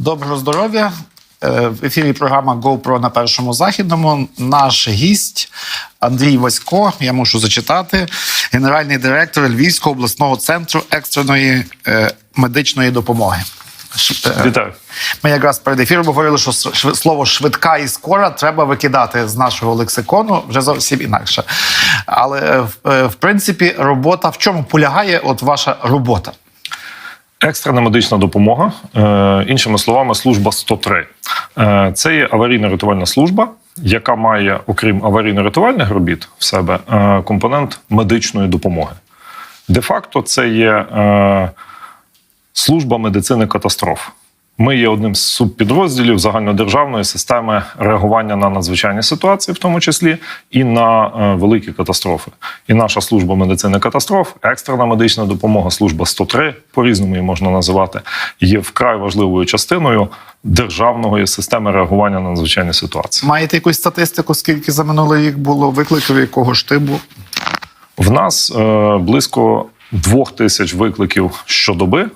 Доброго здоров'я. Е, В ефірі програма GoPro на першому західному. Наш гість Андрій Васько. Я мушу зачитати. Генеральний директор Львівського обласного центру екстреної е, медичної допомоги. Е, Вітаю. Ми якраз перед ефіром говорили, що слово швидка і скора треба викидати з нашого лексикону вже зовсім інакше. Але в принципі робота в чому полягає? От ваша робота? Екстрена медична допомога, е, іншими словами, служба 103. Е, це є аварійно-рятувальна служба, яка має, окрім аварійно-рятувальних робіт, в себе е, компонент медичної допомоги. Де-факто, це є служба медицини катастроф. Ми є одним з субпідрозділів загальнодержавної системи реагування на надзвичайні ситуації, в тому числі і на е, великі катастрофи. І наша служба медицини катастроф, екстрена медична допомога, служба 103, по-різному її можна називати, є вкрай важливою частиною державної системи реагування на надзвичайні ситуації. Маєте якусь статистику, скільки за минулий рік було викликів, якого штибу? В нас е, близько двох тисяч викликів щодоби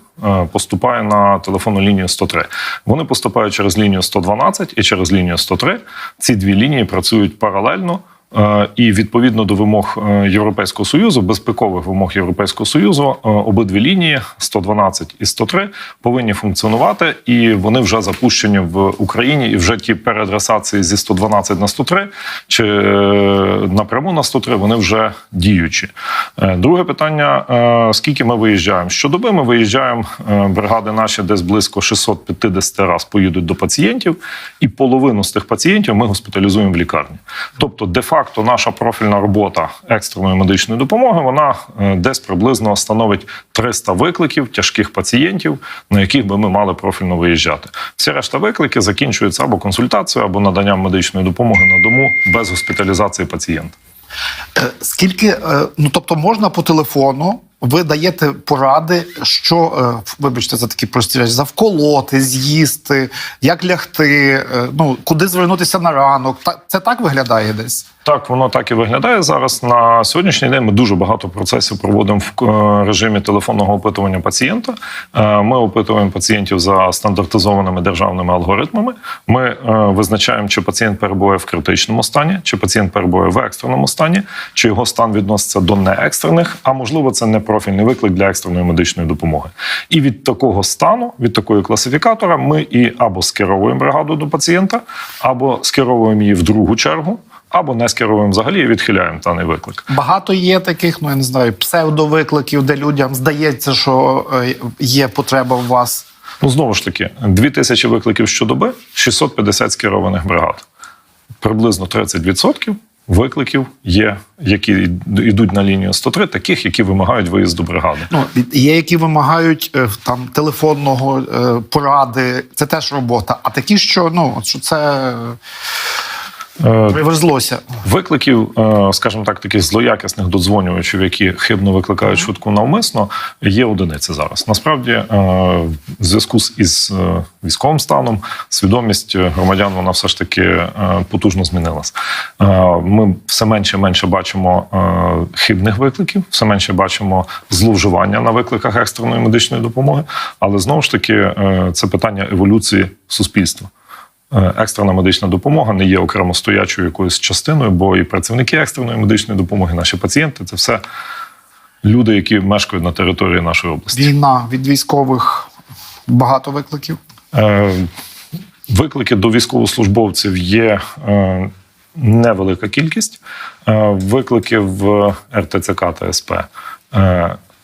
поступає на телефонну лінію 103. Вони поступають через лінію 112 і через лінію 103. Ці дві лінії працюють паралельно. Е, І відповідно до вимог е, Європейського союзу, безпекових вимог Європейського союзу, е, обидві лінії 112 і 103 повинні функціонувати, і вони вже запущені в Україні. І вже ті переадресації зі 112 на 103 чи напряму на 103, вони вже діючі. Друге питання: скільки ми виїжджаємо? Щодоби ми виїжджаємо бригади наші десь близько 650 раз поїдуть до пацієнтів, і половину з тих пацієнтів ми госпіталізуємо в лікарні. Тобто, де-факто, наша профільна робота екстреної медичної допомоги вона е, десь приблизно становить 300 викликів тяжких пацієнтів, на яких би ми мали профільно виїжджати. Всі решта виклики закінчуються або консультацією, або наданням медичної допомоги на дому без госпіталізації пацієнта. Е, Скільки, е, ну тобто, можна по телефону, ви даєте поради, що, вибачте, за такі прості речі, завколоти, з'їсти, як лягти, ну куди звернутися на ранок. Це так виглядає десь? Так, воно так і виглядає зараз. На сьогоднішній день ми дуже багато процесів проводимо в е, режимі телефонного опитування пацієнта. Е, Ми опитуємо пацієнтів за стандартизованими державними алгоритмами. Ми е, визначаємо, чи пацієнт перебуває в критичному стані, чи пацієнт перебуває в екстреному стані, чи його стан відноситься до неекстрених, а можливо, це не профільний виклик для екстреної медичної допомоги. І від такого стану, від такої класифікатора, ми і або скеровуємо бригаду до пацієнта, або скеровуємо її в другу чергу. Або не скеровуємо взагалі і відхиляємо даний виклик. Багато є таких, ну я не знаю, псевдовикликів, де людям здається, що е, є потреба в вас. Ну знову ж таки, 2000 викликів щодоби, 650 скерованих бригад. Приблизно 30% викликів є, які йдуть на лінію 103, таких, які вимагають виїзду бригади. Ну є, які вимагають е, там телефонного е, поради. Це теж робота. А такі, що ну що це привезлося. Викликів, е, скажімо так, таких злоякісних додзвонювачів, які хибно викликають швидку навмисно, є одиниці зараз. Насправді, е, в зв'язку із е, військовим станом, свідомість громадян вона все ж таки е, потужно змінилась. Е, Ми все менше і менше бачимо е, хибних викликів, все менше бачимо зловживання на викликах екстреної медичної допомоги. Але знову ж таки, е, це питання еволюції суспільства. Е, Екстрена медична допомога не є окремо стоячою якоюсь частиною, бо і працівники екстреної медичної допомоги, наші пацієнти це все люди, які мешкають на території нашої області. Війна від військових багато викликів. Е, Виклики до військовослужбовців є е, невелика кількість. Виклики в РТЦК та СП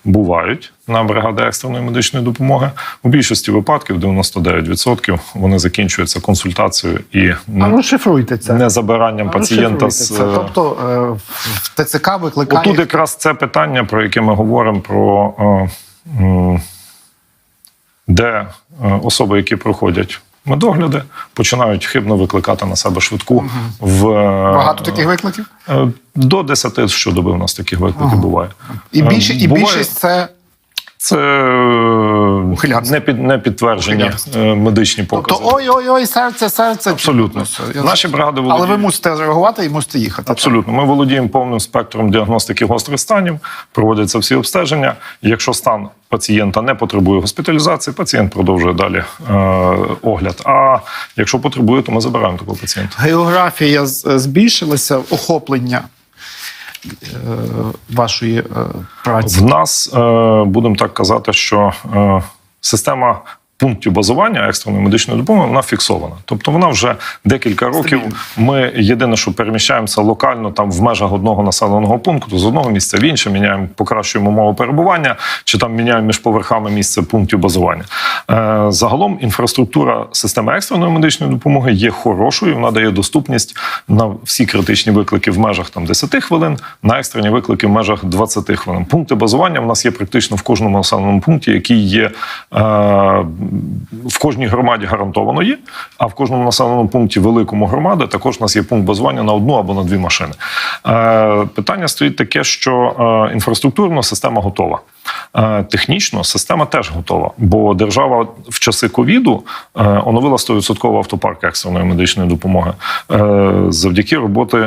бувають на бригади екстреної медичної допомоги. У більшості випадків, 99%, вони закінчуються консультацією і ну шифруйте це. не забиранням А ну, пацієнта з це. Тобто е, в ТЦК викликає Отут якраз це питання, про яке ми говоримо, про е, де е, особи, які проходять медогляди, починають хибно викликати на себе швидку в е, багато таких викликів. е, до 10 щодоби у нас таких викликів буває. І Е, більше і буває- більшість це Це Ухилянство. не, під, не підтверджені Ухилянство. е, медичні покази. Тобто, ой-ой-ой, серце, серце. Абсолютно. Я- Наші бригади Але ви мусите реагувати і мусите їхати. Абсолютно, ми володіємо повним спектром діагностики гострих станів, проводяться всі обстеження. Якщо стан пацієнта не потребує госпіталізації, пацієнт продовжує далі е, огляд. А якщо потребує, то ми забираємо такого пацієнта. Географія збільшилася, охоплення е, вашої е, праці. В нас е, будемо так казати, що е, система. Пунктів базування екстреної медичної допомоги вона фіксована. Тобто вона вже декілька років. Ми єдине, що переміщаємося локально там в межах одного населеного пункту, з одного місця в інше, міняємо, покращуємо умови перебування, чи там міняємо між поверхами місце пунктів базування. Е, загалом інфраструктура системи екстреної медичної допомоги є хорошою. Вона дає доступність на всі критичні виклики в межах там 10 хвилин, на екстрені виклики в межах 20 хвилин. Пункти базування в нас є практично в кожному населеному пункті, який є е, в кожній громаді гарантовано є. А в кожному населеному пункті великому громади також у нас є пункт базування на одну або на дві машини. Е, питання стоїть таке, що інфраструктурна система готова. Е, Технічно система теж готова, бо держава в часи ковіду е, оновила 100% автопарк екстреної медичної допомоги Е, завдяки роботи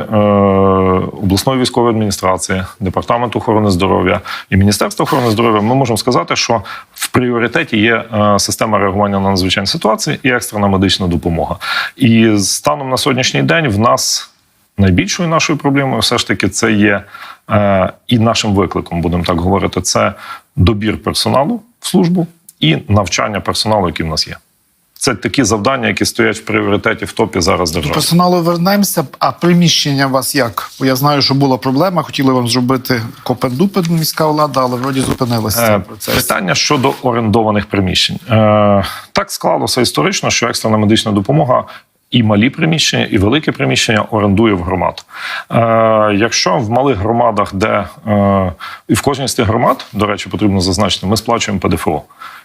обласної військової адміністрації, департаменту охорони здоров'я і міністерства охорони здоров'я. Ми можемо сказати, що в пріоритеті є система реагування на надзвичайні ситуації і екстрена медична допомога. І станом на сьогоднішній день в нас найбільшою нашою проблемою все ж таки це є е, і нашим викликом, будемо так говорити, це добір персоналу в службу і навчання персоналу, який в нас є. Це такі завдання, які стоять в пріоритеті в топі зараз До персоналу вернемося, а приміщення у вас як? Бо я знаю, що була проблема, хотіли вам зробити копендупен міська влада, але вроді зупинилася Е, процес. Питання щодо орендованих приміщень. Е, Так склалося історично, що екстрена медична допомога. І малі приміщення, і велике приміщення орендує в громад. Е, якщо в малих громадах, де е, і в кожній з тих громад, до речі, потрібно зазначити, ми сплачуємо ПДФО.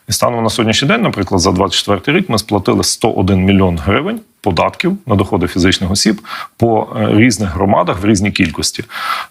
І станом на сьогоднішній день, наприклад, за 24 рік ми сплатили 101 мільйон гривень податків на доходи фізичних осіб по е, різних громадах в різній кількості.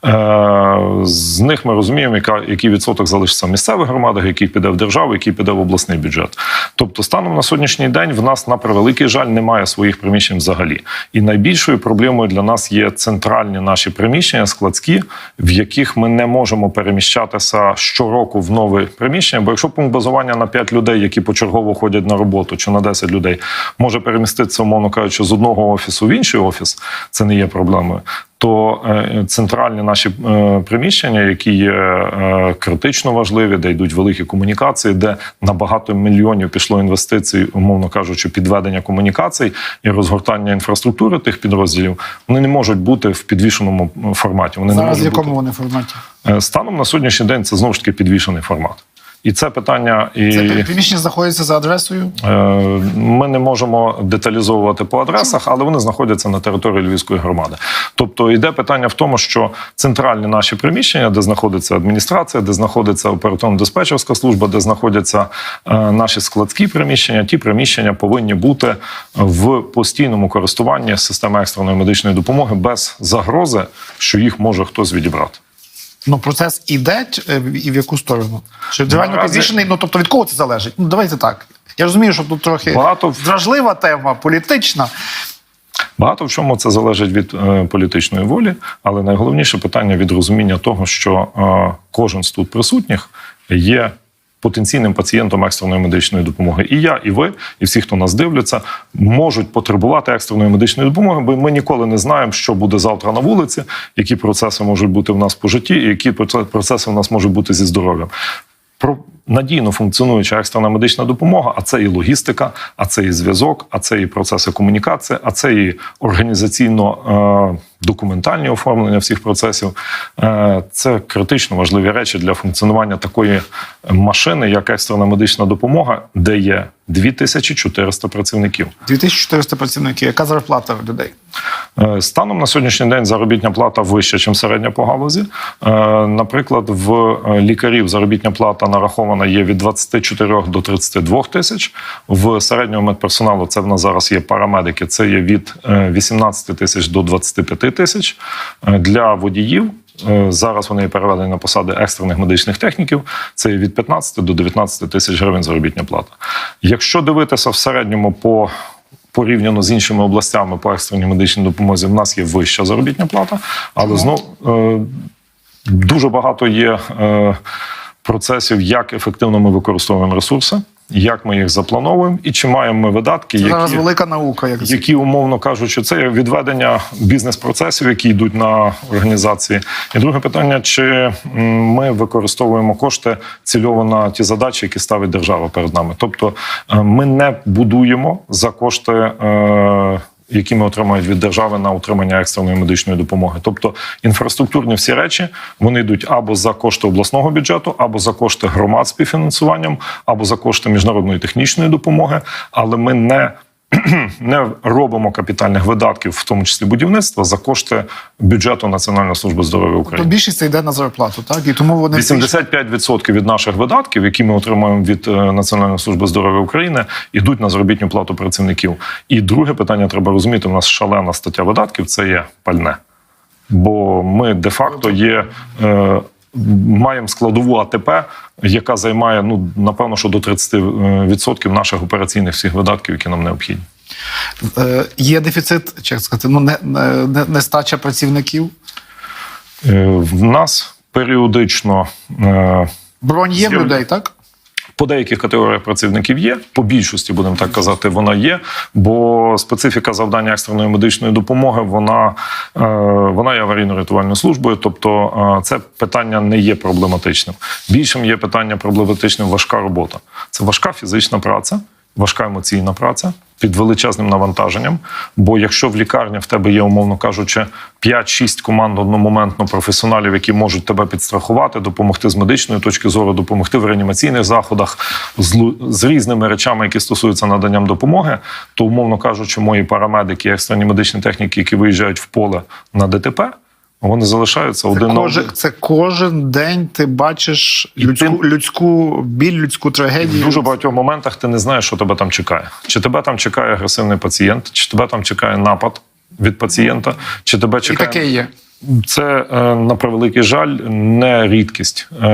Е, З них ми розуміємо, яка, який відсоток залишиться в місцевих громадах, який піде в державу, який піде в обласний бюджет. Тобто, станом на сьогоднішній день в нас на превеликий жаль немає своїх приміщень взагалі. І найбільшою проблемою для нас є центральні наші приміщення, складські, в яких ми не можемо переміщатися щороку в нове приміщення. Бо якщо пункт базування на 5 людей, які почергово ходять на роботу, чи на 10 людей, може переміститися, умовно кажучи, з одного офісу в інший офіс, це не є проблемою. То е, центральні наші е, приміщення, які є е, критично важливі, де йдуть великі комунікації, де на багато мільйонів пішло інвестицій, умовно кажучи, підведення комунікацій і розгортання інфраструктури тих підрозділів, вони не можуть бути в підвішеному форматі. Вони не Зараз в якому бути. вони форматі? Станом на сьогоднішній день це знову ж таки підвішений формат. І це питання і Це приміщення знаходиться за адресою. Е, Ми не можемо деталізовувати по адресах, але вони знаходяться на території Львівської громади. Тобто йде питання в тому, що центральні наші приміщення, де знаходиться адміністрація, де знаходиться оперативно-диспетчерська служба, де знаходяться е, наші складські приміщення, ті приміщення повинні бути в постійному користуванні системи екстреної медичної допомоги без загрози, що їх може хтось відібрати. Ну, процес іде е, і в яку сторону? Чи реально Наразі- Ну тобто від кого це залежить? Ну давайте так. Я розумію, що тут трохи Багато- вражлива тема, політична. Багато в чому це залежить від е, політичної волі, але найголовніше питання від розуміння того, що е, кожен з тут присутніх є потенційним пацієнтом екстреної медичної допомоги. І я, і ви, і всі, хто нас дивляться, можуть потребувати екстреної медичної допомоги, бо ми ніколи не знаємо, що буде завтра на вулиці, які процеси можуть бути в нас по житті, і які процеси в нас можуть бути зі здоров'ям. Про надійно функціонуюча екстрена медична допомога, а це і логістика, а це і зв'язок, а це і процеси комунікації, а це і організаційно е, документальні оформлення всіх процесів. Е, це критично важливі речі для функціонування такої машини, як екстрена медична допомога, де є 2400 працівників. 2400 працівників. Яка зарплата людей? Е, Станом на сьогоднішній день заробітня плата вища, ніж середня по галузі. Е, Наприклад, в е, лікарів заробітня плата нарахована є від 24 до 32 тисяч. В середнього медперсоналу це в нас зараз є парамедики. Це є від е, 18 тисяч до 25 тисяч. Для водіїв зараз вони переведені на посади екстрених медичних техніків. Це від 15 до 19 тисяч гривень заробітня плата. Якщо дивитися в середньому по порівняно з іншими областями по екстреній медичній допомозі, в нас є вища заробітня плата, але знов е, дуже багато є е, процесів, як ефективно ми використовуємо ресурси, як ми їх заплановуємо, і чи маємо ми видатки, Це зараз велика наука, як які умовно кажучи, це відведення бізнес-процесів, які йдуть на організації. І друге питання: чи ми використовуємо кошти цільово на ті задачі, які ставить держава перед нами? Тобто е, ми не будуємо за кошти. е, які ми отримують від держави на утримання екстреної медичної допомоги, тобто інфраструктурні всі речі вони йдуть або за кошти обласного бюджету, або за кошти громад співфінансуванням, або за кошти міжнародної технічної допомоги, але ми не не робимо капітальних видатків, в тому числі будівництва, за кошти бюджету Національної служби здоров'я То України. більшість це йде на зарплату, так? І тому вони всі- 85% від наших видатків, які ми отримуємо від е, Національної служби здоров'я України, йдуть на заробітну плату працівників. І друге питання треба розуміти: у нас шалена стаття видатків це є пальне. Бо ми де-факто є. Е, Маємо складову АТП, яка займає ну напевно, що до 30% наших операційних всіх видатків, які нам необхідні. Е, є дефіцит, як сказати, ну не, не, не- нестача працівників. Е, В нас періодично е, Бронь є в людей, так? По деяких категоріях працівників є, по більшості, будемо так казати, вона є. Бо специфіка завдання екстреної медичної допомоги вона, е, вона є аварійно-рятувальною службою. Тобто е, це питання не є проблематичним. Більшим є питання проблематичним важка робота. Це важка фізична праця, важка емоційна праця під величезним навантаженням. Бо якщо в лікарні в тебе є, умовно кажучи, 5-6 команд одномоментно професіоналів, які можуть тебе підстрахувати, допомогти з медичної точки зору, допомогти в реанімаційних заходах з, з різними речами, які стосуються наданням допомоги, то умовно кажучи, мої парамедики, екстрені медичні техніки, які виїжджають в поле на ДТП, вони залишаються один на один. це кожен день ти бачиш людську, ти- людську біль, людську В трагедію. дуже багатьох моментах ти не знаєш, що тебе там чекає. Чи тебе там чекає агресивний пацієнт, чи тебе там чекає напад від пацієнта, чи тебе І чекає таке є. Це е, на превеликий жаль не рідкість е,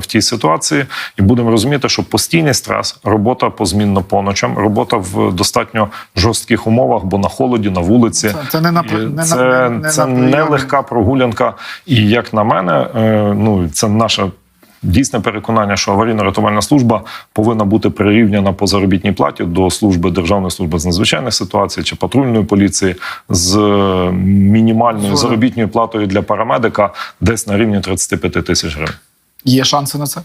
в тій ситуації, і будемо розуміти, що постійний стрес, робота позмінно по ночам, робота в достатньо жорстких умовах, бо на холоді, на вулиці. Це- це не на не це, не- не це не нелегка прогулянка. І як на мене, е, ну це наша. Дійсне переконання, що аварійно-рятувальна служба повинна бути прирівняна по заробітній платі до служби Державної служби з надзвичайних ситуацій чи патрульної поліції з е, мінімальною заробітною платою для парамедика десь на рівні 35 тисяч гривень. Є шанси на це.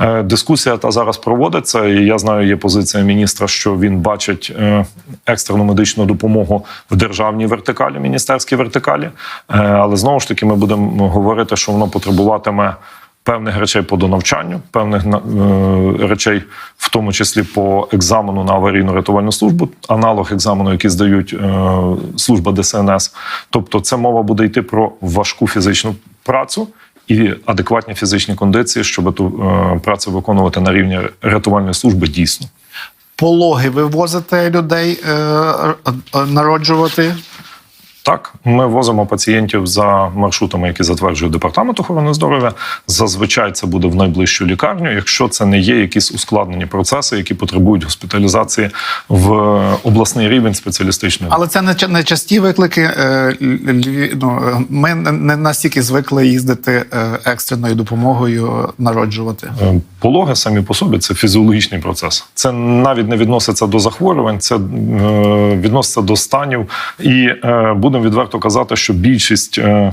Е, Дискусія та зараз проводиться, і я знаю, є позиція міністра, що він бачить е, екстрену медичну допомогу в державній вертикалі, міністерській вертикалі. Але знову ж таки, ми будемо говорити, що воно потребуватиме. Певних речей по донавчанню, певних е, речей, в тому числі по екзамену на аварійну рятувальну службу, аналог екзамену, який здають е, служба ДСНС. Тобто, це мова буде йти про важку фізичну працю і адекватні фізичні кондиції, щоб ту е, працю виконувати на рівні рятувальної служби дійсно. Пологи ви возите людей е, е, е, народжувати. Так, ми возимо пацієнтів за маршрутами, які затверджує департамент охорони здоров'я. Зазвичай це буде в найближчу лікарню, якщо це не є якісь ускладнені процеси, які потребують госпіталізації в обласний рівень спеціалістичної. Але це не, ча- часті виклики. Е, ну, ми не- настільки звикли їздити е, екстреною допомогою народжувати. Е, Пологи самі по собі це фізіологічний процес. Це навіть не відноситься до захворювань, це відноситься до станів. І е, будемо відверто казати, що більшість. е,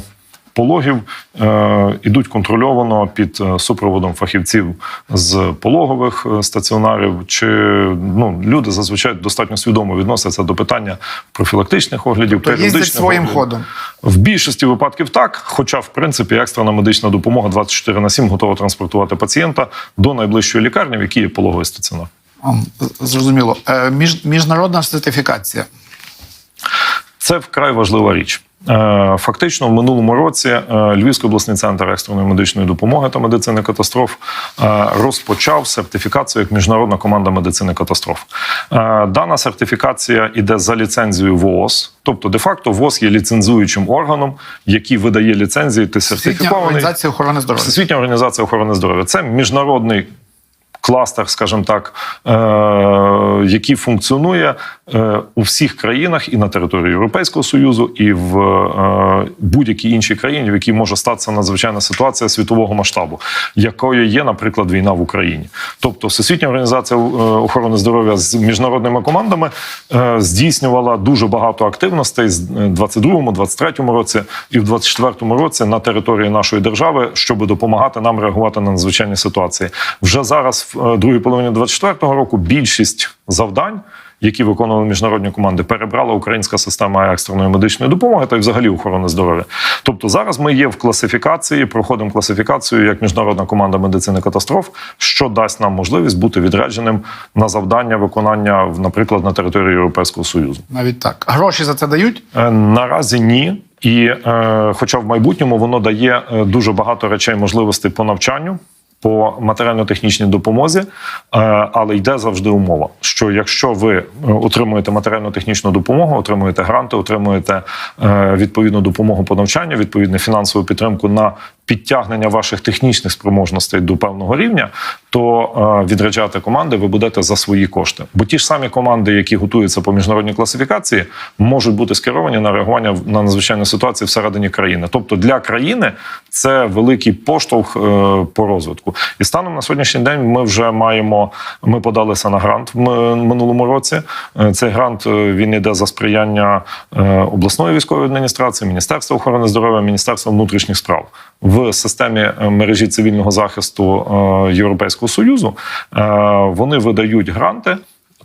Пологів е, ідуть контрольовано під е, супроводом фахівців з пологових стаціонарів. Чи ну люди зазвичай достатньо свідомо відносяться до питання профілактичних оглядів, То їздять періодичних своїм оглядів. ходом. В більшості випадків так, хоча, в принципі, екстрена медична допомога 24 на 7 готова транспортувати пацієнта до найближчої лікарні, в якій є пологовий стаціонар. Зрозуміло. Міжнародна сертифікація. Це вкрай важлива річ. Е, Фактично, в минулому році е, Львівський обласний центр екстреної медичної допомоги та медицини катастроф е, розпочав сертифікацію як міжнародна команда медицини катастроф. Дана сертифікація іде за ліцензією ВООЗ, тобто, де-факто, ВООЗ є ліцензуючим органом, який видає ліцензії. Ти сертифікований. організація охорони здоров'я. Всесвітня організація охорони здоров'я це міжнародний кластер, скажімо так, е, який функціонує е, у всіх країнах і на території Європейського Союзу, і в е, будь-якій іншій країні, в якій може статися надзвичайна ситуація світового масштабу, якою є, наприклад, війна в Україні. Тобто, Всесвітня організація охорони здоров'я з міжнародними командами здійснювала дуже багато активностей з 22-му, 23-му році і в 24-му році на території нашої держави, щоб допомагати нам реагувати на надзвичайні ситуації. Вже зараз, в другій половині 24-го року, більшість завдань. Які виконували міжнародні команди, перебрала українська система екстреної медичної допомоги та й взагалі охорони здоров'я. Тобто зараз ми є в класифікації, проходимо класифікацію як міжнародна команда медицини катастроф, що дасть нам можливість бути відрядженим на завдання виконання, наприклад, на території Європейського союзу. Навіть так. Гроші за це дають? Е, Наразі ні. І е, хоча в майбутньому воно дає е, дуже багато речей, можливостей по навчанню. По матеріально-технічній допомозі, е, але йде завжди умова, що якщо ви е, отримуєте матеріально-технічну допомогу, отримуєте гранти, отримуєте е, відповідну допомогу по навчанню, відповідну фінансову підтримку на підтягнення ваших технічних спроможностей до певного рівня, то е, відряджати команди ви будете за свої кошти. Бо ті ж самі команди, які готуються по міжнародній класифікації, можуть бути скеровані на реагування на надзвичайні ситуації всередині країни. Тобто для країни це великий поштовх е, по розвитку. І станом на сьогоднішній день ми вже маємо. Ми подалися на грант в минулому році. Е, Цей грант е, він йде за сприяння е, обласної військової адміністрації, Міністерства охорони здоров'я, Міністерства внутрішніх справ в системі е, мережі цивільного захисту е, Європейського союзу. е, Вони видають гранти.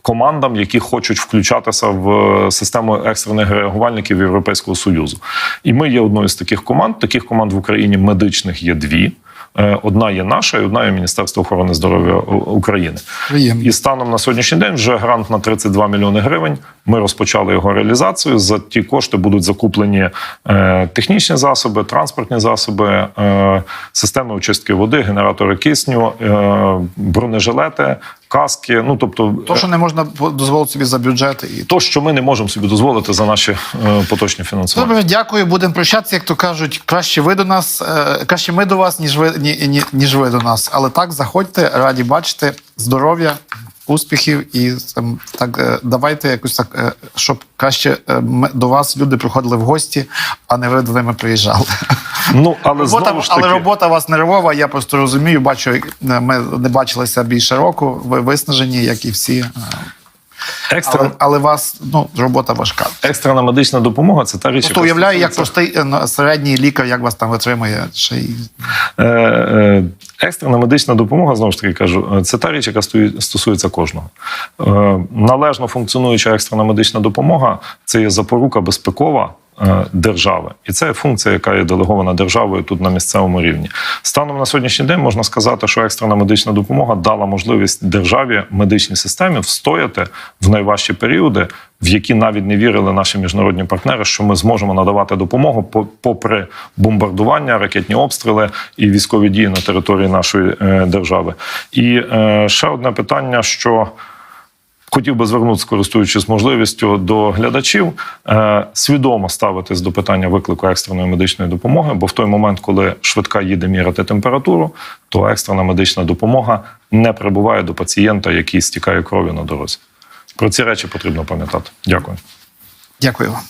Командам, які хочуть включатися в систему екстрених реагувальників Європейського союзу, і ми є одною з таких команд. Таких команд в Україні медичних є дві. Е, Одна є наша, і одна є Міністерство охорони здоров'я України. Приємно. І станом на сьогоднішній день вже грант на 32 мільйони гривень. Ми розпочали його реалізацію. За ті кошти будуть закуплені е, технічні засоби, транспортні засоби, е, системи очистки води, генератори кисню, бронежилети, каски. Ну тобто, То, що не можна дозволити собі за бюджет. І... то, що ми не можемо собі дозволити за наші е, поточні фінансування. Добре, дякую. Будемо прощатися, як то кажуть, краще ви до нас, е, краще ми до вас, ніж ви, ні, ні, ніж ви до нас. Але так, заходьте, раді бачити здоров'я, успіхів і ем, так е, давайте якось так, е, щоб краще е, до вас люди приходили в гості, а не ви до ними приїжджали. Ну але Робота, знову ж таки, але робота у вас нервова. Я просто розумію. Бачу, ми не бачилися більше року. Ви виснажені, як і всі. Е, екстра, Але, але вас ну робота важка. екстрена медична допомога це та річ, Просто уявляю, як простий е, середній лікар, як вас там витримує. Ще й Е, е, Екстрена медична допомога, знову ж таки кажу, це та річ, яка стосується кожного. Належно функціонуюча екстрена медична допомога це є запорука безпекова. Е, Держави, і це функція, яка є делегована державою тут на місцевому рівні. Станом на сьогоднішній день можна сказати, що екстрена медична допомога дала можливість державі медичній системі встояти в найважчі періоди, в які навіть не вірили наші міжнародні партнери, що ми зможемо надавати допомогу по- попри бомбардування, ракетні обстріли і військові дії на території нашої е, держави. І е, ще одне питання, що. Хотів би звернутися, користуючись можливістю до глядачів, е, свідомо ставитись до питання виклику екстреної медичної допомоги, бо в той момент, коли швидка їде міряти температуру, то екстрена медична допомога не прибуває до пацієнта, який стікає кров'ю на дорозі. Про ці речі потрібно пам'ятати. Дякую. дякую вам.